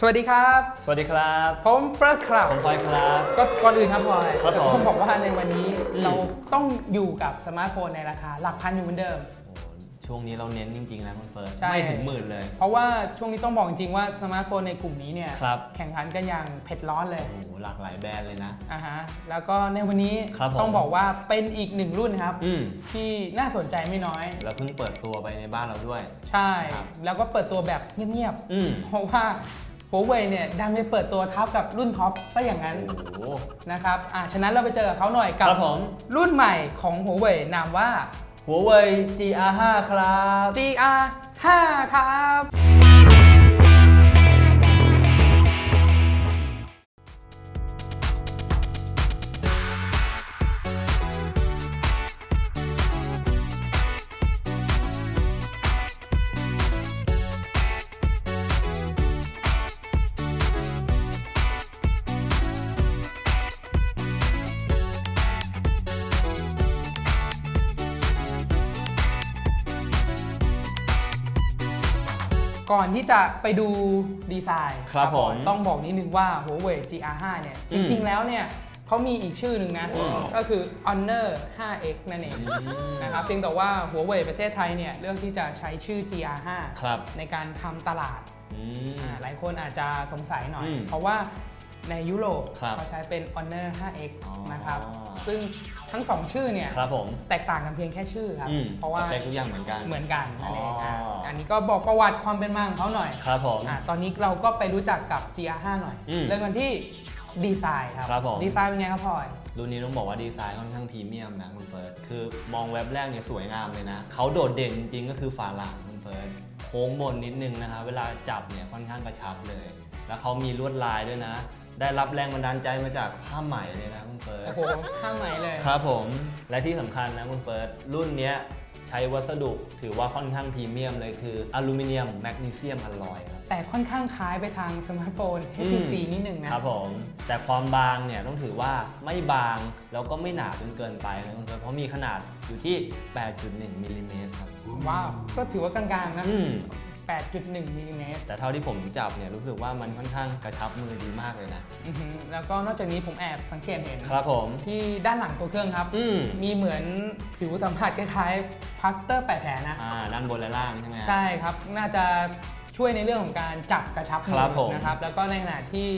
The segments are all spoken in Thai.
สวัสดีครับ สวัสดีครับ ผมเฟิร์สครับ ผมพลอยครับ ก็ก่อนอื่นครับพลอยครับผม ต้องบอกว่าในวันนี้อืมเราต้องอยู่กับสมาร์ทโฟนในราคาหลักพันอยู่เหมือนเดิม โอ้โหช่วงนี้เราเน้นจริงๆนะคุณเฟิร์สใช่ ไม่ถึงหมื่นเลย เพราะว่าช่วงนี้ต้องบอกจริงๆว่าสมาร์ทโฟนในกลุ่มนี้เนี่ยครับ แข่งขันกันอย่างเผ็ดร้อนเลย โอ้โหหลากหลายแบรนด์เลยนะ อ่าฮะ แล้วก็ในวันนี้ครับผม ต้องบอกว่าเป็นอีกหนึ่งรุ่นครับ อืมที่น่าสนใจไม่น้อย เราเพิ่งเปิดตัวไปในบ้านเราด้วย ใช่ ครับ แล้วก็เปิดตัวแบบเงียบอืม ๆ เพราะว่า หัวเว่ยเนี่ยดันไปเปิดตัวทับกับรุ่นท็อปซะอย่างนั้นโอ้โหนะครับอ่าฉะนั้นเราไปเจอกับเขาหน่อยคกับรับผม รุ่นใหม่ของหัวเว่ยนามว่า หัวเว่ย GR5 ครับ GR 5ครับ ก่อนที่จะไปดูดีไซน์ครับผมต้องบอกนิดนึงว่า Huawei GR5 เนี่ยอืจมริง ๆ แล้วเนี่ยเขามีอีกชื่อหนึ่งนะอืมก็คือ Honor 5X นั่นเองอืมนะครับเพียงแต่ว่า Huawei ประเทศไทยเนี่ย เลือกที่จะใช้ชื่อ GR5 ครับในการทำตลาดอืมอ่าหลายคนอาจจะสงสัยหน่อยอืมเพราะว่า ในยุโรปครับเขาใช้เป็น Honor 5X อ๋อนะครับ ซึ่งทั้งสองชื่อเนี่ยครับผมแตกต่างกันเพียงแค่ชื่อครับ อืมเพราะว่าสเปคทุกอย่างเหมือนกัน เหมือนกันนั่นเองอ๋ออะอันนี้ก็บอกประวัติความเป็นมาของเขาหน่อยครับผม อะตอนนี้เราก็ไปรู้จักกับ GR5 หน่อย อืมเริ่มกันที่ดีไซน์ครับ ครับผม ดีไซน์เป็นไงครับพลอย รุ่นนี้ต้องบอกว่าดีไซน์ค่อนข้างพรีเมียมนะคุณเฟิร์ส คือมองเว็บแรกเนี่ยสวยงามเลยนะ เขาโดดเด่นจริงๆก็คือฝาหลังคุณเฟิร์ส โค้งบนนิดนึงนะครับเวลาจับเนี่ยค่อนข้างกระชับเลย แล้วเขามีลวดลายด้วยนะ ได้รับแรงบันดาลใจมาจากผ้าไหมเลยนะคุณเฟิร์สโอ้โหข้างไหนเลย ครับผมและที่สำคัญนะคุณเฟิร์สรุ่นเนี้ยใช้วัสดุถือว่าค่อนข้างพรีเมียมเลยคืออลูมิเนียมแมกนีเซียมอลลอยครับ แต่ค่อนข้างคล้ายไปทางสมาร์ทโฟน HTC นิดนึงนะ ครับผมแต่ความบางเนี่ยต้องถือว่าไม่บาง แล้วก็ไม่หนาจนเกินไปนะคุณเฟิร์สเพราะมีขนาดอยู่ที่ 8.1มิลลิเมตรครับว้าว ก็ถือว่ากลางๆนะ อืม 8.1มิลลิเมตรแต่เท่าที่ผมจับเนี่ยรู้สึกว่ามันค่อนข้างกระชับมือดีมากเลยนะ อือหือแล้วก็นอกจากนี้ผมแอบสังเกตเห็น ครับผม ที่ด้านหลังตัวเครื่องครับ อืมมีเหมือนผิวสัมผัสคล้ายๆพลาสเตอร์แปะแผลนะ อ่าด้านบนและล่างใช่ไหมฮะ ใช่ครับ น่าจะช่วยในเรื่องของการจับกระชับมืครับผม นะครับ แล้วก็ในขณะที่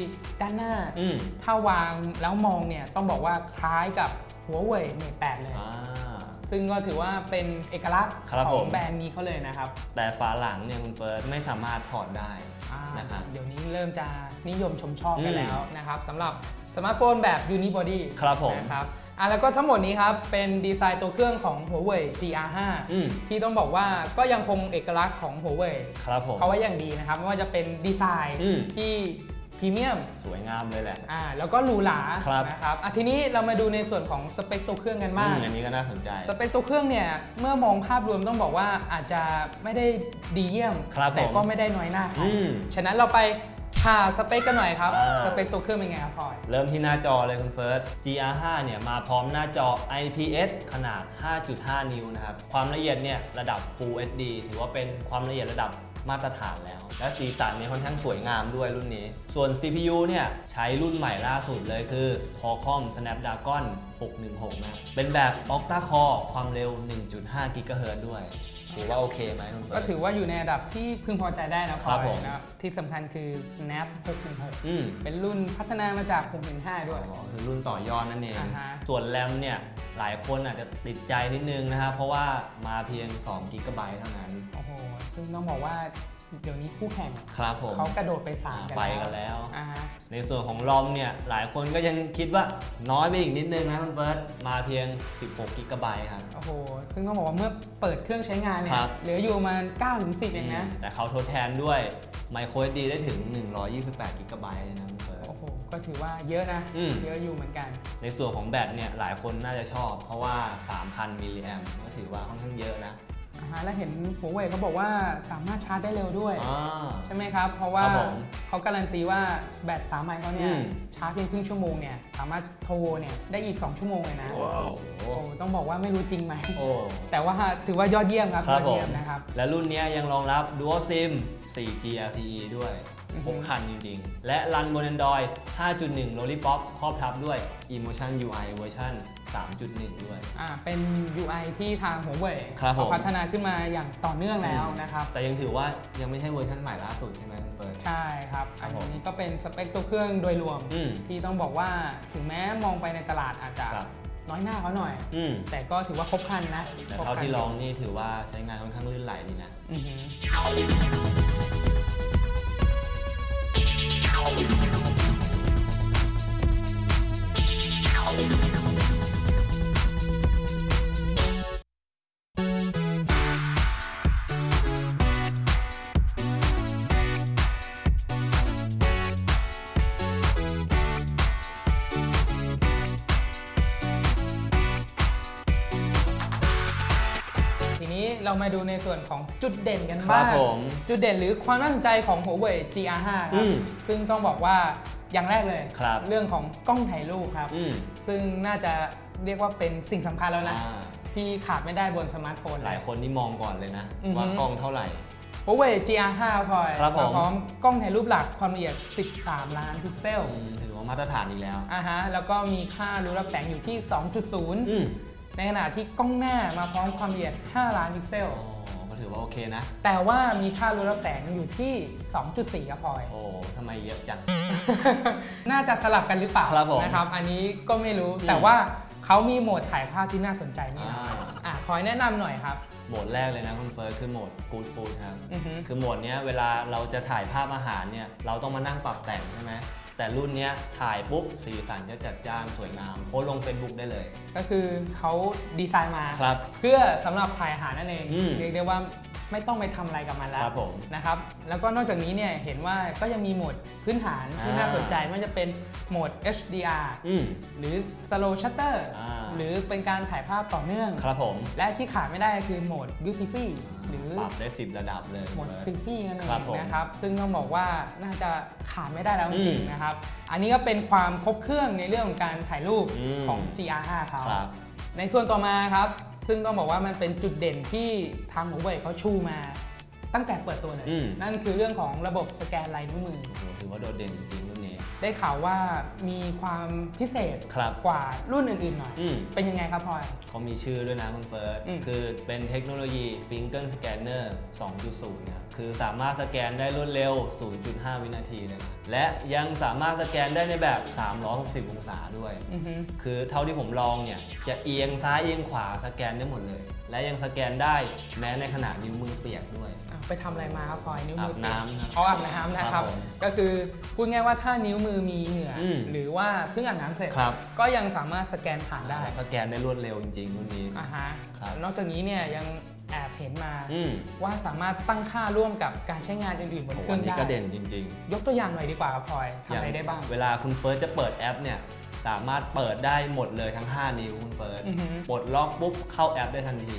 ด้านหน้า อืมถ้าวางแล้วมองเนี่ยต้องบอกว่าคล้ายกับหัวเว่ยเมทแปดเลย อ่า ซึ่งก็ถือว่าเป็นเอกลักษณ์ครับขผองม แบรนด์นี้เขาเลยนะครับแต่ฝาหลังเนี่ยคุณเฟิร์สไม่สามารถถอดได้อ่านะครับ เดี๋ยวนี้เริ่มจะนิยมชมชอบกันอืมแล้วนะครับสำหรับสมาร์ทโฟนแบบ Unibody ครับผม นะครับอะแล้วก็ทั้งหมดนี้ครับ เป็นดีไซน์ตัวเครื่องของหัวเว่ย GR5 อืม ที่ต้องบอกว่าก็ยังคงเอกลักษณ์ของหัวเว่ยครับผม เขาไว้อย่างดีนะครับ ไม่ว่าจะเป็นดีไซน์อืมที่ พรีเมียมสวยงามเลยแหละ อ่าแล้วก็หรูหราครับ นะครับอะทีนี้เรามาดูในส่วนของสเปคตัวเครื่องกันบ้าง อืมอันนี้ก็น่าสนใจ สเปคตัวเครื่องเนี่ยเมื่อมองภาพรวมต้องบอกว่าอาจจะไม่ได้ดีเยี่ยม ครับผมแต่ก็ไม่ได้น้อยหน้าใครอืมฉะนั้นเราไปผ่าสเปคกันหน่อยครับอ่า สเปคตัวเครื่องเป็นไงครับพลอย เริ่มที่หน้าจอเลยคุณเฟิร์ส GR5 เนี่ยมาพร้อมหน้าจอ IPS ขนาด 5.5 นิ้วนะครับ ความละเอียดเนี่ยระดับ Full HD ถือว่าเป็นความละเอียดระดับ มาตรฐานแล้ว และสีสันเนี่ยค่อนข้างสวยงามด้วยรุ่นนี้ ส่วน CPU เนี่ยใช้รุ่นใหม่ล่าสุดเลยคือ Qualcomm Snapdragon 616 นะ เป็นแบบ Octa Core ความเร็ว 1.5 GHz ด้วย ถือว่าโอเคไหมคุณเฟิก็ร์สถือว่าอยู่ในระดับที่พึงพอใจได้นะพลครัอบผยมนะครับที่สำคัญคือ Snap 616อืมเป็นรุ่นพัฒนามาจาก 615 ด้วย อ๋อคือรุ่นต่อยอดนั่นเอง อ่าฮะ ส่วนแรมเนี่ย หลายคนอาจจะติดใจนิดนึงนะครับ เพราะว่ามาเพียง2 g b เท่านั้น โอ้โห ซึ่งต้องบอกว่าเดี๋ยวนี้คู่แข่งครับผมเขากระโดดไปสามกันไปกันแล้วอ่าฮะในส่วนของรอมเนี่ย หลายคนก็ยังคิดว่าน้อยไปอีกนิดนึงนะคุณเฟิร์สมาเพียง 16 g b ครับ โอ้โห ซึ่งต้องบอกว่าเมื่อเปิดเครื่องใช้งานเนี่คยรับเหลืออยู่ประมาณ9ถึง10เองนะ แต่เขาทดแทนด้วย micro SD ได้ถึง 128 g b เลยนะ ก็ถือว่าเยอะนะ อืม เยอะอยู่เหมือนกัน ในส่วนของแบตเนี่ยหลายคนน่าจะชอบ เพราะว่า 3,000 มิลลิแอมก็ถือว่าค่อนข้างเยอะนะอ่าฮะแล้วเห็นหัวเว่ยเขาบอกว่าสามารถชาร์จได้เร็วด้วย อ่า ใช่ไหมครับ เพราะว่าครับผมเขาการันตีว่าแบตสามไมล์เขาเนี่อืยม ชาร์จเพียงครึ่งชั่วโมงเนี่ยสามารถโทรเนี่ยได้อีก 2 ชั่วโมงเลยนะโอ้โหโอ้ต้องบอกว่าไม่รู้จริงไหม โอ้ แต่ว่าถือว่ายอดเยี่ยมครับครัยบอดผเยี่ม ยมนะครับ และรุ่นเนี้ยยังรองรับ Dual SIM 4G LTE ด้วยอือฮึ ครบครันจริงๆ และรันบน Android 5.1 Lollipop ครอบทับด้วย Emotion UI เวอร์ชัน3.1 ด้วย อ่าเป็น UI ที่ทางหัวเว่ยครับผมเขาพัฒนาขึ้นมาอย่างต่อเนื่องแล้วนะครับ แต่ยังถือว่ายังไม่ใช่เวอร์ชันใหม่ล่าสุดใช่ไหมคุณเฟิร์น ใช่ครับ ครัอับผมนนี้ก็เป็นสเปคตัวเครื่องโดยรวม อืมที่ต้องบอกว่าถึงแม้มองไปในตลาดอาจจะครับ น้อยหน้าเขาหน่อย อืมแต่ก็ถือว่าครบครันนะแต่ครบเท่าครันที่ลองนี่ถือว่าใช้งานค่อนข้างลื่นไหลดีนะ อือหือ ที มาดูในส่วนของจุดเด่นกันครับบ้างผมจุดเด่นหรือความน่าสนใจของ Huawei GR5 คอืรับมซึ่งต้องบอกว่าอย่างแรกเลย ครับเรื่องของกล้องถ่ายรูปครับ อืม ซึ่งน่าจะเรียกว่าเป็นสิ่งสำคัญแล้วนะ อ่าที่ขาดไม่ได้บนสมาร์ทโฟน หลายคนนี่มองก่อนเลยนะ อือฮึ ว่ากล้องเท่าไหร่ Huawei GR5 พลอยครับผมาพร้อมกล้องถ่ายรูปหลักความละเอียด 13 ล้านพิกเซลอืมถือว่ามาตรฐานอีกแล้ว อ่าฮะแล้วก็มีค่ารู้รับแสงอยู่ที่อืม2.0 ในขณะที่กล้องหน้ามาพร้อมความละเอียด 5 ล้านพิกเซล อ๋อก็ถือว่าโอเคนะ แต่ว่ามีค่ารู้รับแสงอยู่ที่ 2.4ครับพลอย โอ้ทำไมเยอะจัง น่าจะสลับกันหรือเปล่าครับผมนะครับ อันนี้ก็ไม่รู้อืมแต่ว่าเขามีโหมดถ่ายภาพที่น่าสนใจนี่นะอ่า อะคอยแนะนำหน่อยครับ โหมดแรกเลยนะคุณเฟิร์สคือโหมด Good Food ครับ อือฮึ คือโหมดเนี้ยเวลาเราจะถ่ายภาพอาหารเนี่ยเราต้องมานั่งปรับแต่งใช่ไหม แต่รุ่นเนี้ยถ่ายปุ๊บสีสันจะจัดจ้านสวยงามโพสต์ลง Facebook ได้เลย ก็คือเขาดีไซน์มา ครับเพื่อสำหรับถ่ายอาหารนั่นเอง อืม เรียกได้ว่า ไม่ต้องไปทำอะไรกับมันแล้ควรับผมนะครับ แล้วก็นอกจากนี้เนี่ยเห็นว่าก็ยังมีโหมดพื้นฐานที่อ่า น่าสนใจไมันจะเป็นโหมด HDR อืม หรือ slow shutter อ่า หรือเป็นการถ่ายภาพต่อเนื่อง ครับผมและที่ขาดไม่ได้ก็คือโหมด beauty free หรือ ปรับได้ 10 ระดับเลยโหมดคุณซิเฟิร์สลฟี่นั่นเอครับงผมนะครับ ซึ่งต้องบอกว่าน่าจะขาดไม่ได้แล้วจอืริงมๆนะครับ อันนี้ก็เป็นความครบเครื่องในเรื่องของการถ่ายรูปอืมของ GR5 เขาครับ ในส่วนต่อมาครับ ซึ่งต้องบอกว่ามันเป็นจุดเด่นที่ทาง Huawei เขาชูมา ตั้งแต่เปิดตัวเลย อืม นั่นคือเรื่องของระบบสแกนลายนิ้วมือ โอ้โหถือว่าโดดเด่นจริงๆรุ่นนี้ ได้ข่าวว่ามีความพิเศษครับกว่ารุ่นอื่นๆหน่อย อืม เป็นยังไงครับพลอย เขามีชื่อด้วยนะคุณเฟิร์ส อืม คือเป็นเทคโนโลยี Finger Scanner 2.0 ครับ คือสามารถสแกนได้รวดเร็ว 0.5 วินาทีเลยนะและยังสามารถสแกนได้ในแบบ 360 องศาด้วย อือฮึคือเท่าที่ผมลองเนี่ย จะเอียงซ้ายเอียงขวาสแกนได้หมดเลย และยังสแกนได้แม้ในขณะนิ้วมือเปียกด้วย อะไปทำอะไรมาครับพลอยนิ้วมืออาบน้ำครับเอาอาบน้ำนะคครัรับบผม ก็คือพูดง่ายว่าถ้านิ้วมือมีเหงื่ออมหรือว่าเพิ่งอาบน้ำเสร็จ ครับ ก็ยังสามารถสแกนผ่านได้สแกนได้รวดเร็วจริงๆรุ่นนี้ อ่าฮะครับ นอกจากนี้เนี่ยยังแอบเห็นมา อืมว่าสามารถตั้งค่าร่วมกับการใช้งานอื่นๆบนโอ้เคโหรื่อัอนงนี้ได้ก็เด่นจริงๆ ยกตัวอย่างหน่อยดีกว่าครับพลอยทำอะไรย่ได้บ้าง เวลาคุณเฟิร์สจะเปิดแอปเนี่ยสามารถเปิดได้หมดเลยทั้ง 5 นิ้วคุณเฟิร์สอือฮึปลดล็อกปุ๊บเข้าแอปได้ทันที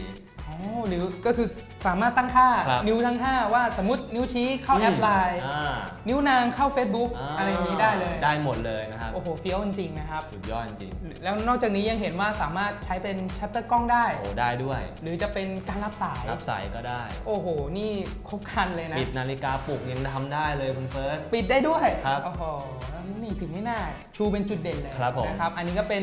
อ๋อหรือก็คือสามารถตั้งค่าครับนิ้วทั้ง 5 ว่าสมมตินิ้วชี้เข้าแอปไลน์อ่านิ้วนางเข้า Facebook อะไรอย่างนี้ได้เลยได้หมดเลยนะครับ โอ้โหเฟี้ยวจริงๆนะครับ สุดยอดจริงแล้วนอกจากนี้ยังเห็นว่าสามารถใช้เป็นชัตเตอร์กล้องได้โอ้ได้ด้วย หรือจะเป็นการรับสาย รับสายก็ได้ โอ้โห นี่ครบครันเลยนะ ปิดนาฬิกาปลุกยังทำได้เลยคุณเฟิร์ส ปิดได้ด้วยครับโอ้โหนี่ถึงไม่น่า ชูเป็นจุดเด่นเลยครับผมนะครับ อันนี้ก็เป็น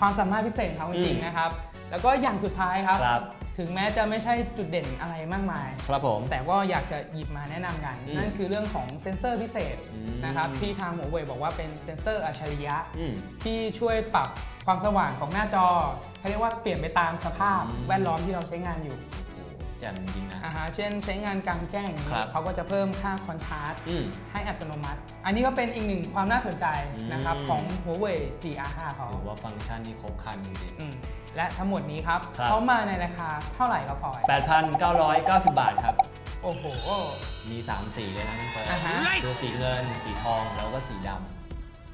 ความสามารถพิเศษของเขาจริงอืมๆนะครับ แล้วก็อย่างสุดท้ายครับ ครับ ถึงแม้จะไม่ใช่จุดเด่นอะไรมากมาย ครับผม แต่ก็อยากจะหยิบมาแนะนำกัน อืมนั่นคือเรื่องของเซ็นเซอร์พิเศษอืม นะครับที่ทางหัวเว่ยบอกว่าเป็นเซ็นเซอร์อัจฉริยะ อืม ที่ช่วยปรับความสว่างของหน้าจอเขาเรียกว่าเปลี่ยนไปตามสภาพอืม แวดล้อมที่เราใช้งานอยู่ แจ่มจริงๆนะ อ่าฮะเช่นใช้งานกลางแจ้งอย่างนี้ครับเขาก็จะเพิ่มค่าคอนทราสต์อืมให้อัตโนมัติ อันนี้ก็เป็นอีกหนึ่งความน่าสนใจนะครับอืม ของ Huawei GR5 เขา ถือว่าฟังก์ชันนี้ครบครันจริง อืมและทั้งหมดนี้ครับ ครับ เขามาในราคาเท่าไหร่ครับพลอย ๆ8,990 บาทครับ โอ้โห มี 3 สีเลยนะคุณเฟิร์สอ่าฮะ คือสีเงิน สีทองแล้วก็สีด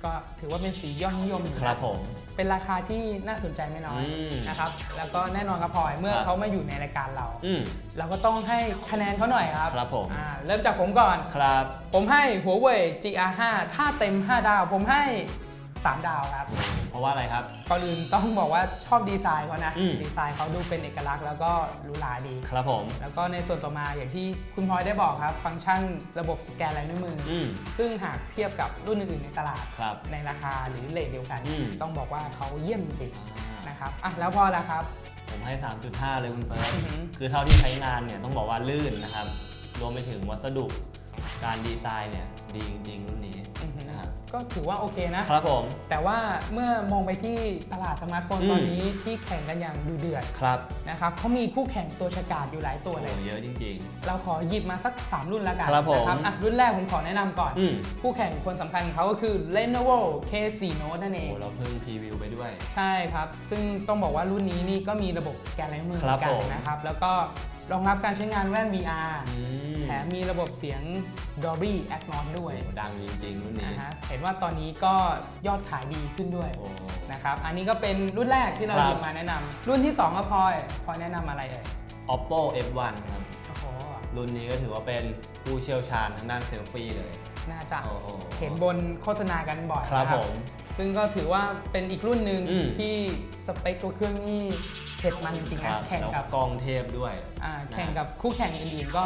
ก็ถือว่าเป็นสียอดนิยมอยู่นะครับผม เป็นราคาที่น่าสนใจไม่น้อยอืมนะครับ แล้วก็แน่นอนครับพลอยเมื่อครับ เขามาอยู่ในรายการเรา อืม เราก็ต้องให้คะแนนเขาหน่อยครับครับผม อ่าเริ่มจากผมก่อน ครับ ผมให้หัวเว่ย GR5 ถ้าเต็ม 5 ดาว ผมให้ 3 ดาวครับ เพราะว่าอะไรครับ ก่อนอื่นต้องบอกว่าชอบดีไซน์เขานะ อืม ดีไซน์เขาดูเป็นเอกลักษณ์แล้วก็หรูหราดี ครับผม แล้วก็ในส่วนต่อมาอย่างที่คุณพลอยได้บอกครับ ฟังก์ชันระบบสแกนลายนิ้วมือออืม ซึ่งหากเทียบกับรุ่นอื่นๆในตลาด ครับในราคาหรือเลทเดียวกัน อืม ต้องบอกว่าเขาเยี่ยมจริงอ่าๆนะครับอะแล้วพอแล้วครับ ผมให้ 3.5 เลยคุณเฟิร์ส อือหือคือเท่าที่ใช้งานเนี่ยต้องบอกว่าลื่นนะครับ รวมไปถึงวัสดุ การดีไซน์เนี่ยดีจริงๆรุ่นนี้อือหือนะครับก็ถือว่าโอเคนะ ครับผม แต่ว่าเมื่อมองไปที่ตลาดสมาร์ทโฟนอืมตอนนี้ที่แข่งกันอย่างดูเดือดครับนะครับเขามีคู่แข่งตัวฉกาจอยู่หลายตัวโอ้เลยเยอะจริงเราขอหยิบมาสัก 3 รุ่นแล้วกันครับผมนะอะรุ่นแรกผมขอแนะนำก่อนๆอืมคู่แข่งคนสำคัญของเขาก็คือ Lenovo K4 Note นั่นเอโอ้งเราเพิ่งพรีวิวไปด้วย ใช่ครับ ซึ่งต้องบอกว่ารุ่นนี้นี่ก็มีระบบสแกนลายนิ้วมือเหครัมือนกันบผมนะครับแล้วก็ รองรับการใช้งานแว่น VR อืมแถมมีระบบเสียง Dolby Atmos ด้วยโอ้ดังจริงๆรุ่นนี้นะฮะเห็นว่าตอนนี้ก็ยอดขายดีขึ้นด้วยโอ้นะครับ อันนี้ก็เป็นรุ่นแรกที่เราครับหยิบมาแนะนำรุ่นที่2ก็พลอยพลอยแนะนำอะไรเอ่ย Oppo F1 ครับโอ้โหรุ่นนี้ก็ถือว่าเป็นผู้เชี่ยวชาญทางด้านเซลฟี่เลย น่าจะโอ้โหเห็นบนโฆษณากันบ่อยครับนะผม ซึ่งก็ถือว่าเป็นอีกรุ่นหนึ่งอืมที่สเปคตัวเครื่องนี่ เผ็ดมันจริงๆครันะบแข่งแล้วกับกล้องเทพด้วยอ่าแข่งกับคู่แข่งอื่นๆก็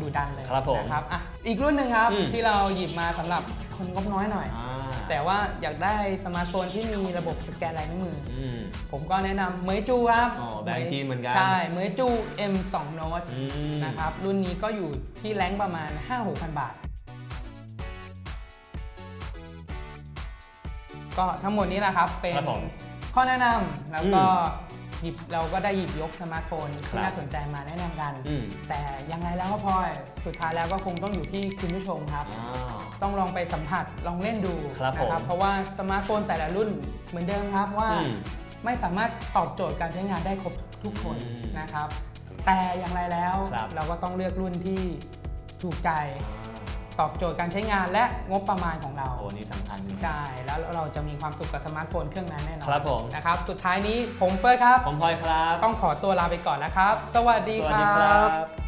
ดูดันเลยครับผมนะครับอะอีกรุ่นหนึ่งครับอืมที่เราหยิบมาสำหรับคนงบน้อยหน่อยอ่าแต่ว่าอยากได้สมาร์ทโฟนที่มีระบบสแกนลายนิ้วมืออืมผมก็แนะนำเหมยจูครับอ๋อแบรนด์จีนเหมือนกันใช่เหมยจู M2 Note อืมนะครับรุ่นนี้ก็อยู่ที่แรงค์ประมาณ 5-6พันบาทก็ทั้งหมดนี้แหละครับ เป็นครับผมข้อแนะนำแล้วก็อืม หยิบเราก็ได้หยิบยกสมาร์ทโฟนครัที่บน่าสนใจมาแนะนำกัน อืม แต่ยังไงแล้วก็พลอยสุดท้ายแล้วก็คงต้องอยู่ที่คุณผู้ชมครับ อ้าว ต้องลองไปสัมผัสลองเล่นดูครับนะผมเพราะว่าสมาร์ทโฟนแต่ละรุ่นเหมือนเดิมครับว่า อืมไม่สามารถตอบโจทย์การใช้งานได้ครบทุกคนอืมนะครับ แต่อย่างไรแล้วครับเราก็ต้องเลือกรุ่นที่ถูกใจ อ่า ตอบโจทย์การใช้งานและงบประมาณของเรา โอ้นี่สำคัญจริงๆ ใช่ แล้วเราจะมีความสุขกับสมาร์ทโฟนเครื่องนั้นแน่นอนครับผม นะครับ สุดท้ายนี้ผมเฟิร์สครับ ผมพลอยครับ ต้องขอตัวลาไปก่อนนะครับ สวัสดีสวัคสดีรัครับ บ